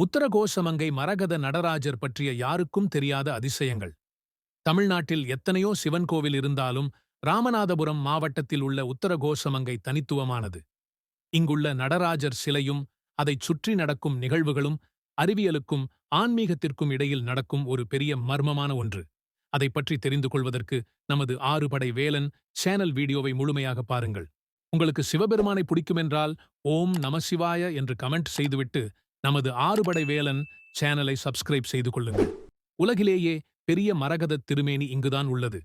உத்தரகோசமங்கை மரகத நடராஜர் பற்றிய யாருக்கும் தெரியாத அதிசயங்கள். தமிழ்நாட்டில் எத்தனையோ சிவன் கோவில் இருந்தாலும் ராமநாதபுரம் மாவட்டத்தில் உள்ள உத்தரகோசமங்கை தனித்துவமானது. இங்குள்ள நடராஜர் சிலையும் அதைச் சுற்றி நடக்கும் நிகழ்வுகளும் அறிவியலுக்கும் ஆன்மீகத்திற்கும் இடையில் நடக்கும் ஒரு பெரிய மர்மமான ஒன்று. அதைப் பற்றி தெரிந்து கொள்வதற்கு நமது ஆறுபடை வேலன் சேனல் வீடியோவை முழுமையாக பாருங்கள். உங்களுக்கு சிவபெருமானை பிடிக்குமென்றால் ஓம் நமசிவாய என்று கமெண்ட் செய்துவிட்டு நமது ஆறுபடை வேலன் சேனலை சப்ஸ்கிரைப் செய்து கொள்ளுங்கள். உலகிலேயே பெரிய மரகதத் திருமேனி இங்குதான் உள்ளது.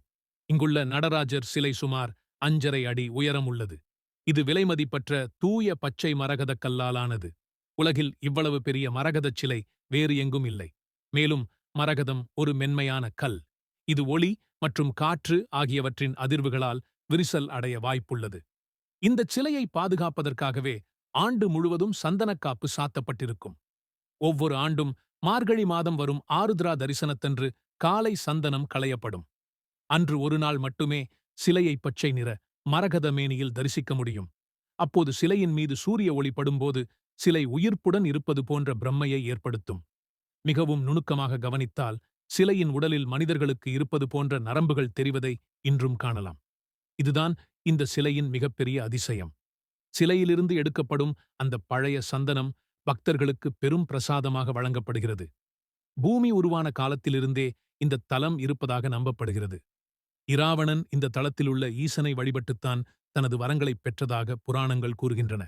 இங்குள்ள நடராஜர் சிலை சுமார் அஞ்சரை அடி உயரம் உள்ளது. இது விலைமதிப்பற்ற தூய பச்சை மரகதக் கல்லாலானது. உலகில் இவ்வளவு பெரிய மரகதச் சிலை வேறு எங்கும் இல்லை. மேலும் மரகதம் ஒரு மென்மையான கல். இது ஒளி மற்றும் காற்று ஆகியவற்றின் அதிர்வுகளால் விரிசல் அடைய வாய்ப்புள்ளது. இந்தச் சிலையை பாதுகாப்பதற்காகவே ஆண்டு முழுவதும் சந்தனக்காப்பு சாத்தப்பட்டிருக்கும். ஒவ்வொரு ஆண்டும் மார்கழி மாதம் வரும் ஆருத்ரா தரிசனத்தன்று காலை சந்தனம் களையப்படும். அன்று ஒரு நாள் மட்டுமே சிலையை பச்சை நிற மரகத மேனியில் தரிசிக்க முடியும். அப்போது சிலையின் மீது சூரிய ஒளி படும்போது சிலை உயிர்ப்புடன் இருப்பது போன்ற பிரம்மையை ஏற்படுத்தும். மிகவும் நுணுக்கமாக கவனித்தால் சிலையின் உடலில் மனிதர்களுக்கு இருப்பது போன்ற நரம்புகள் தெரிவதை இன்றும் காணலாம். இதுதான் இந்த சிலையின் மிகப்பெரிய அதிசயம். சிலையிலிருந்து எடுக்கப்படும் அந்த பழைய சந்தனம் பக்தர்களுக்கு பெரும் பிரசாதமாக வழங்கப்படுகிறது. பூமி உருவான காலத்திலிருந்தே இந்த தலம் இருப்பதாக நம்பப்படுகிறது. இராவணன் இந்த தளத்திலுள்ள ஈசனை வழிபட்டுத்தான் தனது வரங்களைப் பெற்றதாக புராணங்கள் கூறுகின்றன.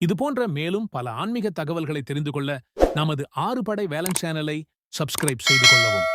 இதுபோன்ற மேலும் பல ஆன்மீக தகவல்களை தெரிந்து கொள்ள நமது ஆறு படை வேலன் சேனலை சப்ஸ்கிரைப் செய்து கொள்ளவும்.